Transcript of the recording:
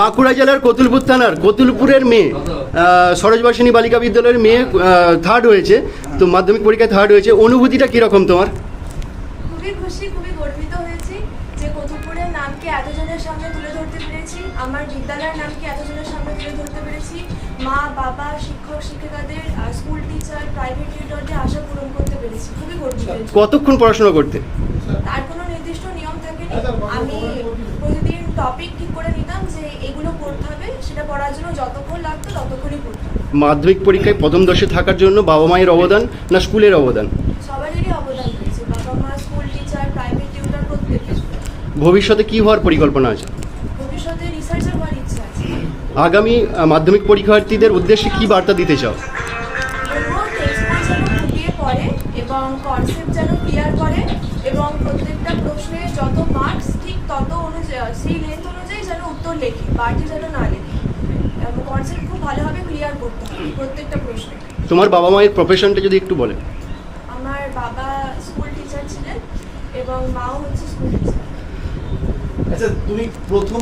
বাঁকুড়া জেলার কতুলপুর থানার কতুলপুরের মেয়ে সরোজবাসিনী বালিকা বিদ্যালয়ের মেয়ে থার্ড হয়েছে। তো মাধ্যমিক পরীক্ষায় থার্ড হয়েছে। অনুভূতিটা কীরকম তোমার? খুবই খুশি খুবই গর্বিত হয়েছি যে কতুপুরের নামকে এতজনের সামনে তুলে ধরতে পেরেছি আমার বিদ্যালয়ের নামকে এতজনের সামনে তুলে ধরতে পেরেছি। মা বাবা শিক্ষক শিক্ষিকাদের স্কুল টিচার প্রাইভেট টিউটরদের আশা পূরণ করতে পেরেছি। খুবই গর্বিত কতক্ষণ পড়াশোনা করতে? তার কোনো নির্দিষ্ট নিয়ম থাকেনি। আমি প্রতিদিন টপিক ঠিক করে নিতাম যে এগুলো পড়তে হবে সেটা পড়ার জন্য যতক্ষণ লাগতো ততক্ষণই পড়তাম মাধ্যমিক পরীক্ষায় প্রথম দশে থাকার জন্য বাবা মায়ের অবদান না স্কুলের অবদান? সবারই অবদান রয়েছে। বাবা মা স্কুল টিচার প্রাইভেট টিউটর প্রত্যেকে ভবিষ্যতে কী হওয়ার পরিকল্পনা আছে? ভবিষ্যতে রিসার্চার হওয়ার ইচ্ছা আছে। আগামী মাধ্যমিক পরীক্ষার্থীদের উদ্দেশ্যে কী বার্তা দিতে চাও? পড়ে এবং কনসেপ্ট যেন ক্লিয়ার করে এবং প্রত্যেকটা প্রশ্নে যত মার্কস ঠিক তত অনুযায়ী সেই লেন্থ উত্তর লেখে বাড়তি যেন না লেখে। এবং কনসেপ্ট খুব ভালোভাবে ক্লিয়ার করতে হবে প্রত্যেকটা প্রশ্নে। তোমার বাবা মায়ের প্রফেশনটা যদি একটু বলে। আমার বাবা স্কুল টিচার ছিলেন এবং মাও হচ্ছে স্কুল টিচার আচ্ছা তুমি প্রথম